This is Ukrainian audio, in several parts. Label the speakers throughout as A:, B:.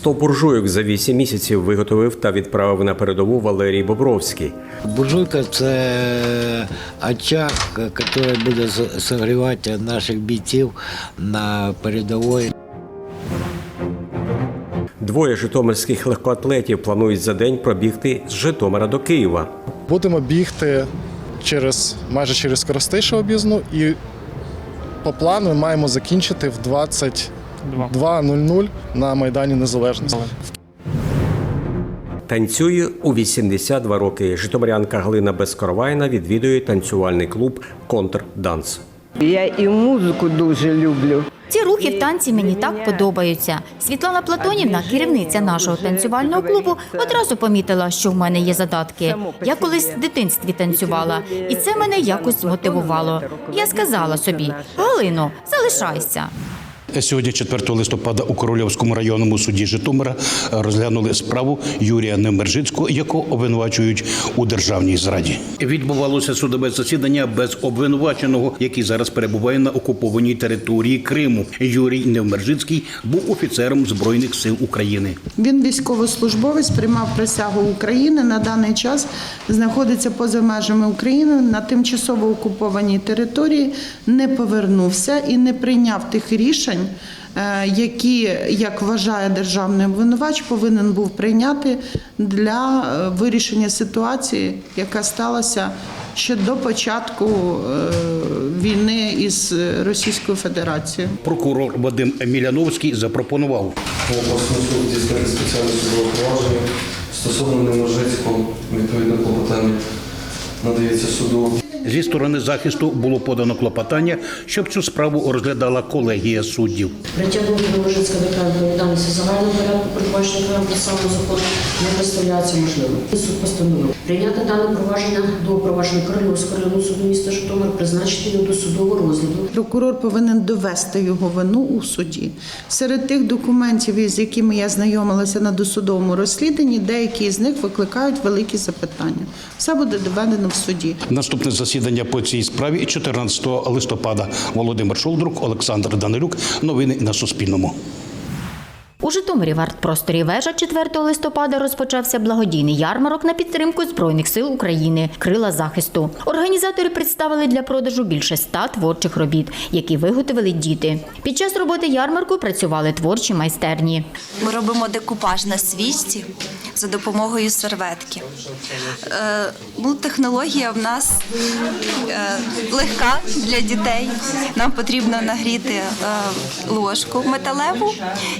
A: 100 буржуйок за 8 місяців виготовив та відправив на передову Валерій Бобровський.
B: Буржуйка це очаг, який буде согрівати наших бійців на передовій.
A: Двоє житомирських легкоатлетів планують за день пробігти з Житомира до Києва.
C: Будемо бігти через майже через Коростишев об'їзну і по плану маємо закінчити в 22.00 на Майдані Незалежності.
A: Танцює у 82 роки. Житомирянка Галина Безкоровайна відвідує танцювальний клуб Контрданс.
D: Я і музику дуже люблю.
E: Ці рухи в танці мені так подобаються. Світлана Платонівна, керівниця нашого танцювального клубу, одразу помітила, що в мене є задатки. Я колись в дитинстві танцювала, і це мене якось змотивувало. Я сказала собі: Галино, залишайся.
F: Сьогодні, 4 листопада, у Корольовському районному суді Житомира розглянули справу Юрія Немержицького, якого обвинувачують у державній зраді. Відбувалося судове засідання без обвинуваченого, який зараз перебуває на окупованій території Криму. Юрій Невмержицький був офіцером збройних сил України.
G: Він військовослужбовець, приймав присягу України. На даний час знаходиться поза межами України на тимчасово окупованій території, не повернувся і не прийняв тих рішень, е, які, як вважає державний обвинувач, повинен був прийняти для е, вирішення ситуації, яка сталася ще до початку е, війни із Російською Федерацією.
F: Прокурор Вадим Міляновський запропонував
H: обласний суд здійснити спеціальне судове провадження стосовно неможливого відповідне клопотання надається суду.
F: Зі сторони захисту було подано клопотання, щоб цю справу розглядала колегія суддів.
I: Притягнути до Ложицька до відповідальності загального порядку, передбаченого правил самого закону, не представляється можливим. Суд постановив прийняти дане провадження до провадження Корольовського районного суду міста Житомир, призначити його до судового розгляду.
G: Прокурор повинен довести його вину у суді. Серед тих документів, із якими я знайомилася на досудовому розслідуванні, деякі з них викликають великі запитання. Все буде доведено в суді.
F: Наступне засідання по цій справі 14 листопада. Володимир Шолдрук, Олександр Данилюк. Новини на Суспільному.
E: У Житомирі в артпросторі вежа 4 листопада розпочався благодійний ярмарок на підтримку Збройних сил України Крила захисту. Організатори представили для продажу більше ста творчих робіт, які виготовили діти. Під час роботи ярмарку працювали творчі майстерні.
J: Ми робимо декупаж на свічці за допомогою серветки. Е, ну, технологія в нас е, легка для дітей. Нам потрібно нагріти е, ложку металеву,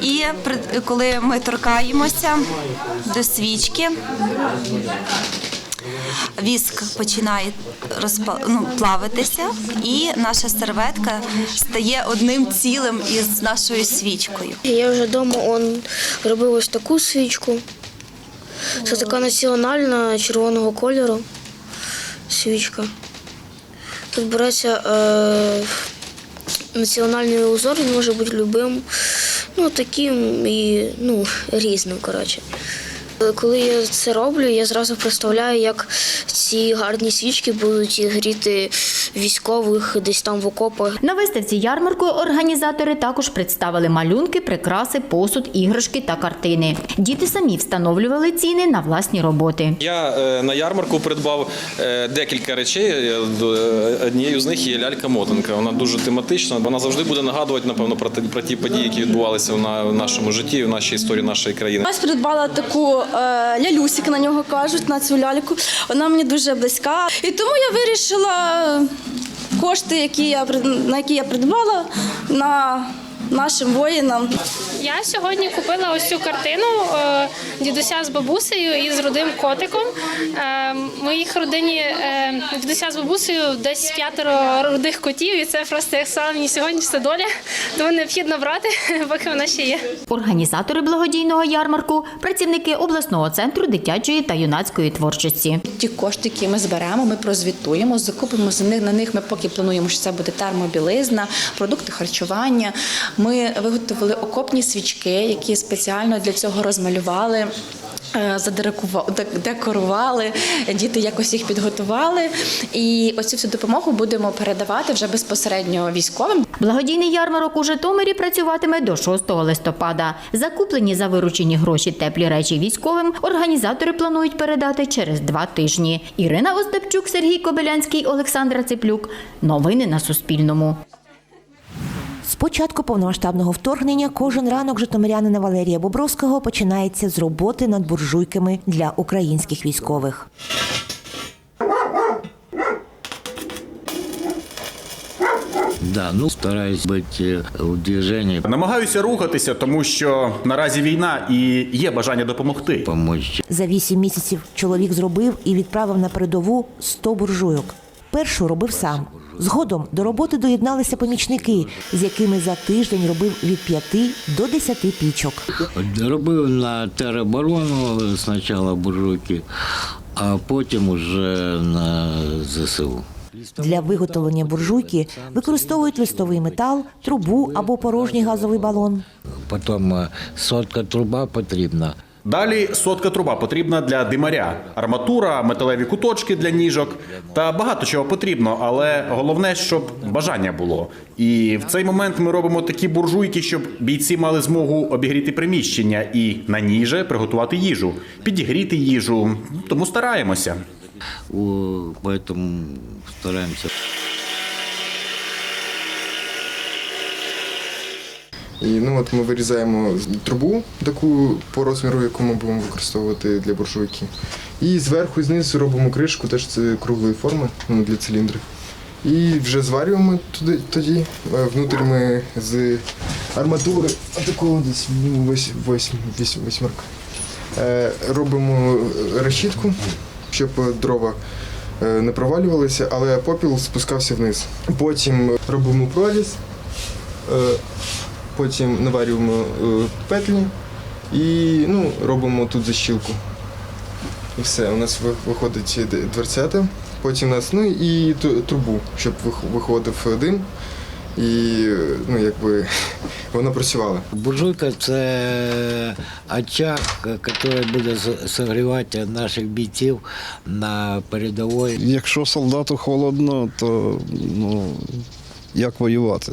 J: і коли ми торкаємося до свічки, Віск починає ну, плавитися, і наша серветка стає одним цілим із нашою свічкою.
I: Я вже вдома он робив ось таку свічку. Це така національна червоного кольору свічка. Тут береться е, національний узор, він може бути любим, ну таким і ну, різним. коротше. Коли я це роблю, я зразу представляю, як ці гарні свічки будуть гріти військових десь там в окопах.
E: На виставці ярмарку організатори також представили малюнки, прикраси, посуд, іграшки та картини. Діти самі встановлювали ціни на власні роботи.
K: Я е, на ярмарку придбав е, декілька речей. Е, до- Однією з них є лялька-мотанка. Вона дуже тематична. Вона завжди буде нагадувати, напевно, про ті, про ті події, які відбувалися в нашому житті, в нашій історії нашої країни.
J: Ось придбала таку лялюсик, на нього кажуть, на цю ляльку. Вона мені дуже близька. І тому я вирішила кошти, які я на які я придбала, на нашим воїнам.
L: Я сьогодні купила ось цю картину е, дідуся з бабусею і з рудим котиком. Е, Моїх родині е, дідуся з бабусею десь п'ятеро рудих котів, і це просто як сказала мені сьогодні все доля. Тому необхідно брати, поки вона ще є.
E: Організатори благодійного ярмарку працівники обласного центру дитячої та юнацької творчості.
J: Ті кошти, які ми зберемо, ми прозвітуємо, закупимо за них. На них ми поки плануємо, що це буде термобілизна, продукти харчування. Ми виготовили окопні свічки, які спеціально для цього розмалювали.
M: е, задекорува- дек- декорували, діти якось їх підготували. І оцю всю допомогу будемо передавати вже безпосередньо військовим.
E: Благодійний ярмарок у Житомирі працюватиме до 6 листопада. Закуплені за виручені гроші теплі речі військовим організатори планують передати через два тижні. Ірина Остапчук, Сергій Кобилянський, Олександра Циплюк. Новини на Суспільному.
N: З початку повномасштабного вторгнення кожен ранок житомирянина Валерія Бобровського починається з роботи над буржуйками для українських військових.
B: Да, ну стараюсь быть э, в движении,
O: Намагаюся рухатися, тому що наразі війна і є бажання допомогти.
B: помочь.
N: За вісім місяців чоловік зробив і відправив на передову 100 буржуйок. Першу робив сам. Згодом до роботи доєдналися помічники, з якими за тиждень робив від 5 до 10 пічок.
B: Робив на тероборону спочатку буржуйки, а потім уже на ЗСУ.
N: Для виготовлення буржуйки використовують листовий метал, трубу або порожній газовий балон.
B: Потім е, сотка труба потрібна.
O: Далі сотка труба потрібна для димаря, арматура, металеві куточки для ніжок та багато чого потрібно, але головне, щоб бажання було. І в цей момент ми робимо такі буржуйки, щоб бійці мали змогу обігріти приміщення і на ніже приготувати їжу, підігріти їжу. Тому стараємося.
B: У, поэтому стараємося.
P: І ну от ми вирізаємо трубу, таку по розміру, яку ми будемо використовувати для буржуйки. І зверху і знизу робимо кришку, теж це круглої форми ну, для циліндрів. І вже зварюємо туди, тоді. Е, Внутрі ми з арматури такого десь ну, восьмерка. Е, Робимо решітку, щоб дрова е, не провалювалися, але попіл спускався вниз. Потім робимо проріз. Потім наварюємо е, петлі і ну, робимо тут защілку. І все, у нас виходить дверцята, потім у нас ну і трубу, щоб виходив дим. І ну, якби воно працювало.
B: Буржуйка це очаг, який буде согрівати наших бійців на передовій.
Q: Якщо солдату холодно, то ну, як воювати?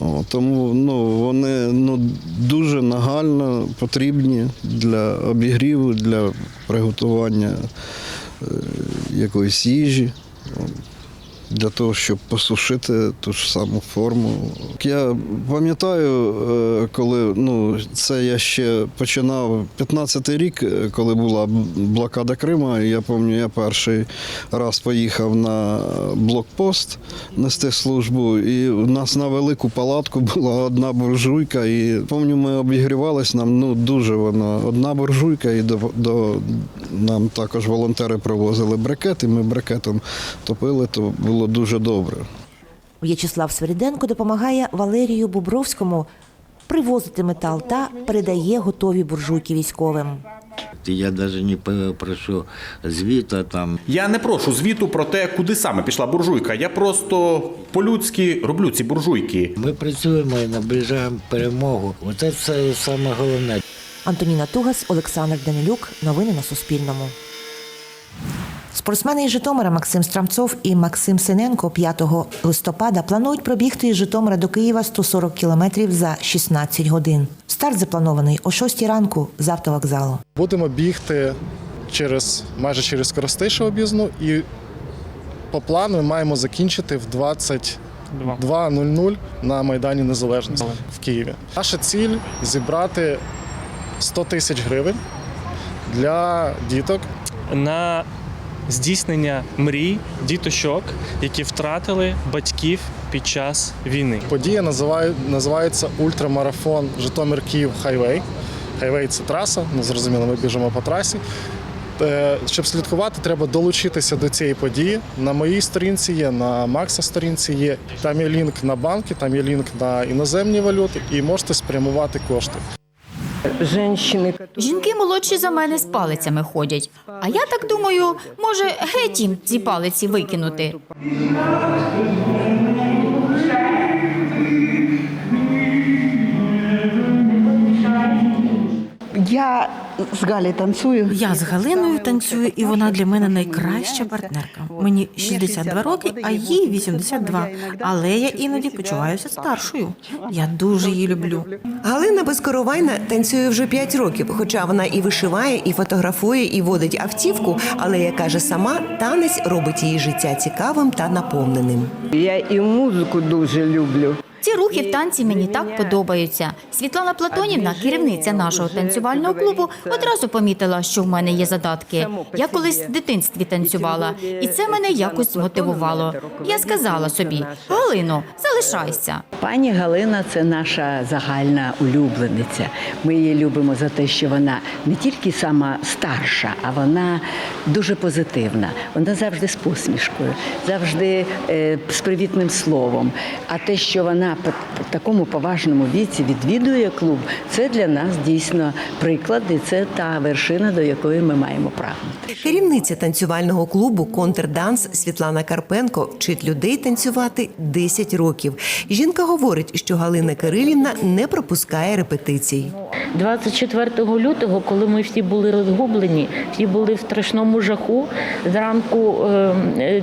Q: О, тому ну, вони ну, дуже нагально потрібні для обігріву, для приготування е, якоїсь їжі. Для того, щоб посушити ту ж саму форму. Я пам'ятаю, е, коли ну, це я ще починав 15-й рік, е, коли була блокада Крима. Я пам'ятаю, я перший раз поїхав на блокпост нести службу, і у нас на велику палатку була одна буржуйка. І пам'ятаю, ми обігрівались нам ну дуже воно. Одна буржуйка, і до, до нам також волонтери привозили брикет, і ми брикетом топили, то було дуже добре.
N: В'ячеслав Свириденко допомагає Валерію Бобровському привозити метал та передає готові буржуйки військовим.
B: Я навіть не прошу звіта там.
O: Я не прошу звіту про те, куди саме пішла буржуйка. Я просто по-людськи роблю ці буржуйки.
B: Ми працюємо і наближаємо перемогу. Оце це саме головне.
N: Антоніна Тугас, Олександр Данилюк. Новини на Суспільному. Спортсмени із Житомира Максим Страмцов і Максим Синенко 5 листопада планують пробігти із Житомира до Києва 140 кілометрів за 16 годин. Старт запланований о 6 ранку з автовокзалу.
G: Будемо бігти через майже через Коростишево об'їзну і по плану ми маємо закінчити в 22.00 на Майдані Незалежності в Києві. Наша ціль зібрати 100 тисяч гривень для діток
R: на здійснення мрій діточок, які втратили батьків під час війни.
G: Подія називає, називається Ультрамарафон Житомир Київ Хайвей. Хайвей це траса, ну зрозуміло, ми біжимо по трасі. Е, Щоб слідкувати, треба долучитися до цієї події. На моїй сторінці є, на Макса сторінці є. Там є лінк на банки, там є лінк на іноземні валюти, і можете спрямувати кошти.
E: Жінки молодші за мене з палицями ходять. А я так думаю, може, геть їм ці палиці викинути.
S: Я з Галі танцюю.
T: Я з Галиною танцюю, і вона для мене найкраща партнерка. Мені 62 роки, а їй 82. Але я іноді почуваюся старшою. Я дуже її люблю.
U: Галина Безкоровайна танцює вже 5 років, хоча вона і вишиває, і фотографує, і водить автівку. Але як каже сама, танець робить її життя цікавим та наповненим.
V: Я і музику дуже люблю.
E: Ці рухи в танці мені так подобаються. Світлана Платонівна, керівниця нашого танцювального клубу, одразу помітила, що в мене є задатки. Я колись в дитинстві танцювала, і це мене якось змотивувало. Я сказала собі: Галино, залишайся.
D: Пані Галина це наша загальна улюблениця. Ми її любимо за те, що вона не тільки сама старша, а вона дуже позитивна. Вона завжди з посмішкою, завжди е, з привітним словом. А те, що вона по по такому поважному віці відвідує клуб, це для нас дійсно приклад, і це та вершина, до якої ми маємо прагнути.
U: Керівниця танцювального клубу Контрданс Світлана Карпенко вчить людей танцювати 10 років. Жінка говорить, що Галина Кирилівна не пропускає репетицій.
I: 24 лютого, коли ми всі були розгублені, всі були в страшному жаху. Зранку е, е,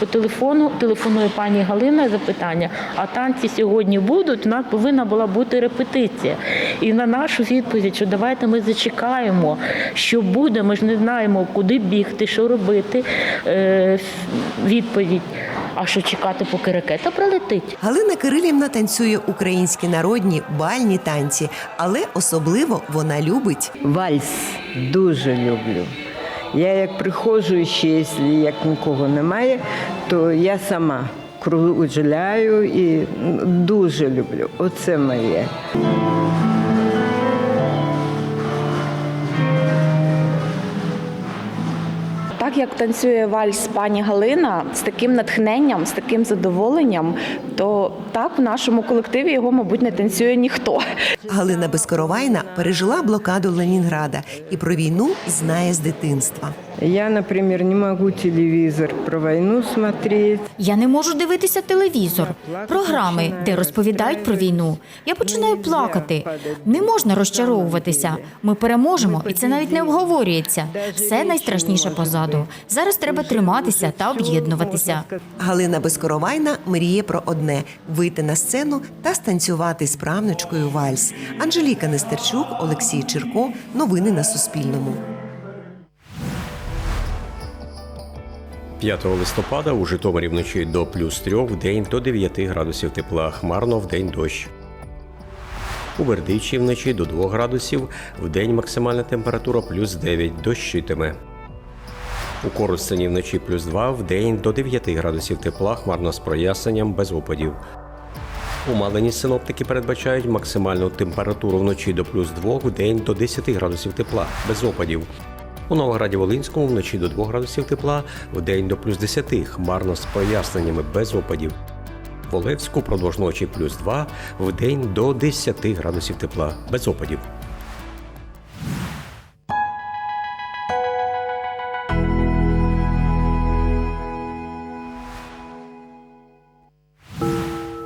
I: по телефону телефонує пані Галина запитання, а танці сьогодні будуть. У нас повинна була бути репетиція. І на нашу відповідь, що давайте ми зачекаємо, що буде. Ми ж не знаємо, куди бігти, що робити. Е, відповідь. А що чекати, поки ракета прилетить?
U: Галина Кирилівна танцює українські народні бальні танці, але особливо вона любить
V: Вальс дуже люблю. Я як приходжу, ще якщо як нікого немає, то я сама кружляю і дуже люблю. Оце моє.
M: Так як танцює вальс пані Галина з таким натхненням, з таким задоволенням, то так в нашому колективі його, мабуть, не танцює ніхто.
U: Галина Безкоровайна пережила блокаду Ленінграда і про війну знає з дитинства.
V: Я, например, не могу телевизор про войну смотреть.
E: Я не можу дивитися телевізор, програми, де розповідають про війну. Я починаю плакати. Не можна розчаровуватися. Ми переможемо, і це навіть не обговорюється. Все найстрашніше позаду. Зараз треба триматися та об'єднуватися.
U: Галина Безкоровайна мріє про одне вийти на сцену та станцювати з правнучкою вальс. Анжеліка Нестерчук, Олексій Чирко. Новини на Суспільному.
A: 5 листопада у Житомирі вночі до плюс 3, в день до 9 градусів тепла, хмарно в день дощ. У Бердичі вночі до 2 градусів, в день максимальна температура плюс 9, дощитиме. У Коростені вночі плюс 2, в день до 9 градусів тепла, хмарно з проясненням, без опадів. У Малині синоптики передбачають максимальну температуру вночі до плюс 2, в день до 10 градусів тепла, без опадів. У Новограді Волинському вночі до 2 градусів тепла, в день до плюс 10, хмарно з проясненнями без опадів. В Олевську продовж ночі плюс 2, в день до 10 градусів тепла, без опадів.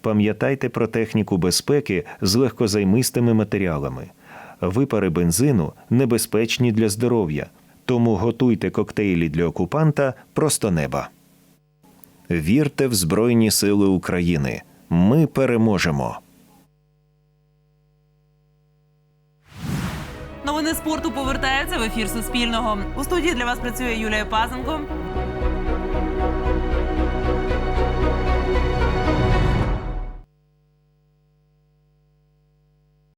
W: Пам'ятайте про техніку безпеки з легкозаймистими матеріалами. Випари бензину небезпечні для здоров'я, тому готуйте коктейлі для окупанта просто неба. Вірте в Збройні Сили України. Ми переможемо.
X: Новини спорту повертаються в ефір Суспільного. У студії для вас працює Юлія Пазенко.